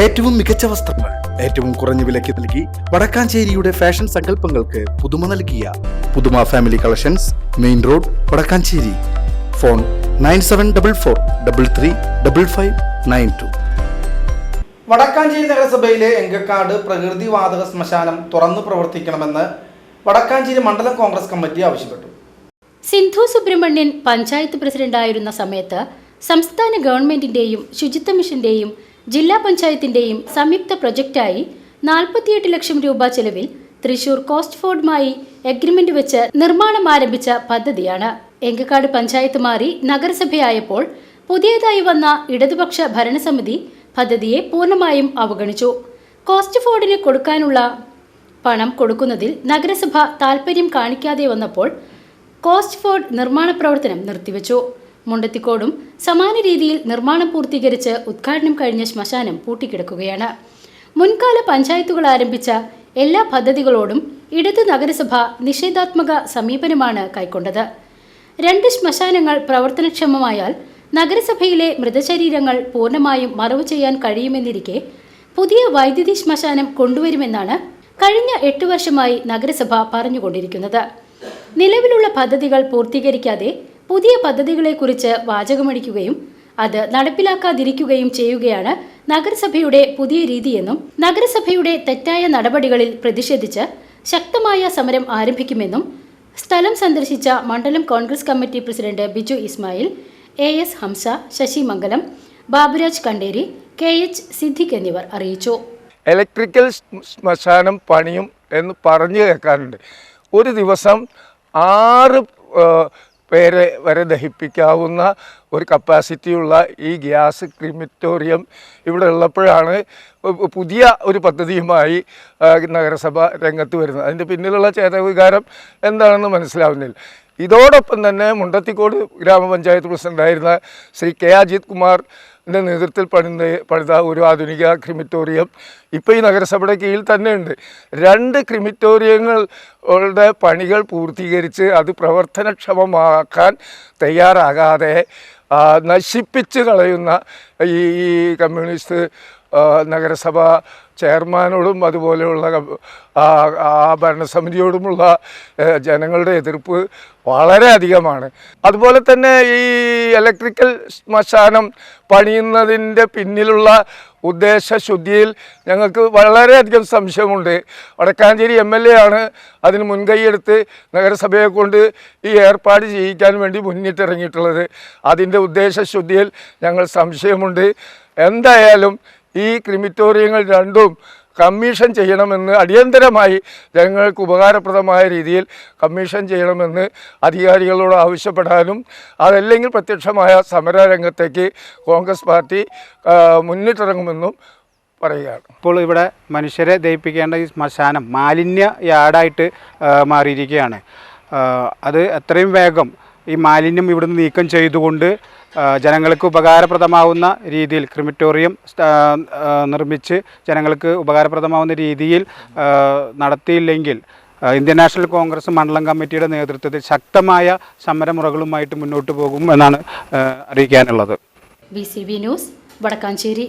ഏറ്റവും മികച്ച വസ്ത്രങ്ങൾ ഏറ്റവും കുറഞ്ഞ വിലയ്ക്ക് നൽകി വടക്കാഞ്ചേരിയുടെ ഫാഷൻ സങ്കല്പങ്ങൾക്ക് പുതുമ നൽകിയ Puthuma family collections main road Vadakkanchery. Phone nine seven double four double three double five nine two. Vadakkanchery നഗരസഭയിലെ എങ്കക്കാട് പ്രകൃതി വാതക ശ്മശാനം തുറന്നു പ്രവർത്തിക്കണമെന്ന് വടക്കാഞ്ചേരി മണ്ഡലം കോൺഗ്രസ് കമ്മിറ്റി ആവശ്യപ്പെട്ടു. സിന്ധു സുബ്രഹ്മണ്യൻ പഞ്ചായത്ത് പ്രസിഡന്റായിരുന്ന സമയത്ത് സംസ്ഥാന ഗവൺമെന്റിന്റെയും ശുചിത്വ മിഷന്റെയും ജില്ലാ പഞ്ചായത്തിന്റെയും സംയുക്ത പ്രൊജക്റ്റായി നാൽപ്പത്തിയെട്ട് ലക്ഷം രൂപ ചെലവിൽ തൃശൂർ കോസ്റ്റ് ഫോർഡുമായി എഗ്രിമെന്റ് വെച്ച് നിർമ്മാണം ആരംഭിച്ച പദ്ധതിയാണ്. എങ്കക്കാട് പഞ്ചായത്ത് മാറി നഗരസഭയായപ്പോൾ പുതിയതായി വന്ന ഇടതുപക്ഷ ഭരണസമിതി പദ്ധതിയെ പൂർണമായും അവഗണിച്ചു. കോസ്റ്റ് ഫോർഡിന് കൊടുക്കാനുള്ള പണം കൊടുക്കുന്നതിൽ നഗരസഭ താൽപര്യം കാണിക്കാതെ വന്നപ്പോൾ കോസ്റ്റ് ഫോർഡ് നിർമ്മാണ പ്രവർത്തനം നിർത്തിവെച്ചു. മുണ്ടത്തിക്കോടും സമാന രീതിയിൽ നിർമ്മാണം പൂർത്തീകരിച്ച് ഉദ്ഘാടനം കഴിഞ്ഞ ശ്മശാനം പൂട്ടിക്കിടക്കുകയാണ്. മുൻകാല പഞ്ചായത്തുകൾ ആരംഭിച്ച എല്ലാ പദ്ധതികളോടും ഇടത് നഗരസഭ നിഷേധാത്മക സമീപനമാണ് കൈക്കൊണ്ടത്. രണ്ട് ശ്മശാനങ്ങൾ പ്രവർത്തനക്ഷമമായാൽ നഗരസഭയിലെ മൃതശരീരങ്ങൾ പൂർണമായും മറവ് ചെയ്യാൻ കഴിയുമെന്നിരിക്കെ പുതിയ വൈദ്യുതി ശ്മശാനം കൊണ്ടുവരുമെന്നാണ് കഴിഞ്ഞ എട്ട് വർഷമായി നഗരസഭ പറഞ്ഞുകൊണ്ടിരിക്കുന്നത്. നിലവിലുള്ള പദ്ധതികൾ പൂർത്തീകരിക്കാതെ പുതിയ പദ്ധതികളെക്കുറിച്ച് വാചകമടിക്കുകയും അത് നടപ്പിലാക്കാതിരിക്കുകയും ചെയ്യുകയാണ് നഗരസഭയുടെ പുതിയ രീതിയെന്നും നഗരസഭയുടെ തെറ്റായ നടപടികളിൽ പ്രതിഷേധിച്ച് ശക്തമായ സമരം ആരംഭിക്കുമെന്നും സ്ഥലം സന്ദർശിച്ച മണ്ഡലം Congress committee president Biju Ismail A S Hamsa Sasi Mangalam Baburaj Kanderi K H Siddique എന്നിവർ അറിയിച്ചു. ഇലക്ട്രിക്കൽ ശ്മ- ശ്മശാനം പണിയും എന്ന് പറഞ്ഞു കേൾക്കാറുണ്ട്. ഒരു ദിവസം ആറ് പേരെ വരെ ദഹിപ്പിക്കാവുന്ന ഒരു കപ്പാസിറ്റിയുള്ള ഈ ഗ്യാസ് ക്രിമിറ്റോറിയം ഇവിടെ ഉള്ളപ്പോഴാണ് പുതിയ ഒരു പദ്ധതിയുമായി നഗരസഭ രംഗത്ത് വരുന്നത്. അതിന്റെ പിന്നിലുള്ള ചേതവികാരം എന്താണെന്ന് മനസ്സിലാവുന്നില്ല. ഇതോടൊപ്പം തന്നെ മുണ്ടത്തിക്കോട് ഗ്രാമപഞ്ചായത്ത് പ്രസിഡന്റായിരുന്ന ശ്രീ കെ അജിത് കുമാറിന്റെ നേതൃത്വത്തിൽ പണിത പണിത ഒരു ആധുനിക ക്രിമിറ്റോറിയം ഇപ്പോൾ ഈ നഗരസഭയുടെ കീഴിൽ തന്നെയുണ്ട്. രണ്ട് ക്രിമിറ്റോറിയങ്ങളുടെ പണികൾ പൂർത്തീകരിച്ച് അത് പ്രവർത്തനക്ഷമമാക്കാൻ തയ്യാറാകാതെ നശിപ്പിച്ച് കളയുന്ന ഈ കമ്മ്യൂണിസ്റ്റ് നഗരസഭ ചെയർമാനോടും അതുപോലെയുള്ള ആ ഭരണസമിതിയോടുമുള്ള ജനങ്ങളുടെ എതിർപ്പ് വളരെ അധികമാണ്. അതുപോലെ തന്നെ ഈ ഇലക്ട്രിക്കൽ ശ്മശാനം പണിയുന്നതിന്റെ പിന്നിലുള്ള ഉദ്ദേശശുദ്ധിയിൽ ഞങ്ങൾക്ക് വളരെയധികം സംശയമുണ്ട്. വടക്കാഞ്ചേരി എം എൽ എ ആണ് അതിന് മുൻകൈയെടുത്ത് നഗരസഭയെ കൊണ്ട് ഈ ഏർപ്പാട് ചെയ്യിക്കാൻ വേണ്ടി മുന്നിട്ടിറങ്ങിയിട്ടുള്ളത്. അതിന്റെ ഉദ്ദേശശുദ്ധിയിൽ ഞങ്ങൾ സംശയമുണ്ട്. എന്തായാലും ഈ ക്രിമിറ്റോറിയങ്ങൾ രണ്ടും കമ്മീഷൻ ചെയ്യണമെന്ന് അടിയന്തരമായി ജനങ്ങൾക്ക് ഉപകാരപ്രദമായ രീതിയിൽ കമ്മീഷൻ ചെയ്യണമെന്ന് അധികാരികളോട് ആവശ്യപ്പെടാനും അതല്ലെങ്കിൽ പ്രത്യക്ഷമായ സമര രംഗത്തേക്ക് കോൺഗ്രസ് പാർട്ടി മുന്നിട്ടിറങ്ങുമെന്നും പറയുകയാണ്. ഇപ്പോൾ ഇവിടെ മനുഷ്യരെ ദഹിപ്പിക്കേണ്ട ഈ ശ്മശാനം മാലിന്യ യാർഡായിട്ട് മാറിയിരിക്കുകയാണ്. അത് എത്രയും വേഗം ഈ മാലിന്യം ഇവിടുന്ന് നീക്കം ചെയ്തുകൊണ്ട് ജനങ്ങൾക്ക് ഉപകാരപ്രദമാവുന്ന രീതിയിൽ ക്രിമിറ്റോറിയം നിർമ്മിച്ച് ജനങ്ങൾക്ക് ഉപകാരപ്രദമാവുന്ന രീതിയിൽ നടത്തിയില്ലെങ്കിൽ ഇന്ത്യൻ നാഷണൽ കോൺഗ്രസ് മണ്ഡലം കമ്മിറ്റിയുടെ നേതൃത്വത്തിൽ ശക്തമായ സമരമുറകളുമായിട്ട് മുന്നോട്ട് പോകും എന്നാണ് അറിയിക്കാനുള്ളത്. B news Vadakkanchery.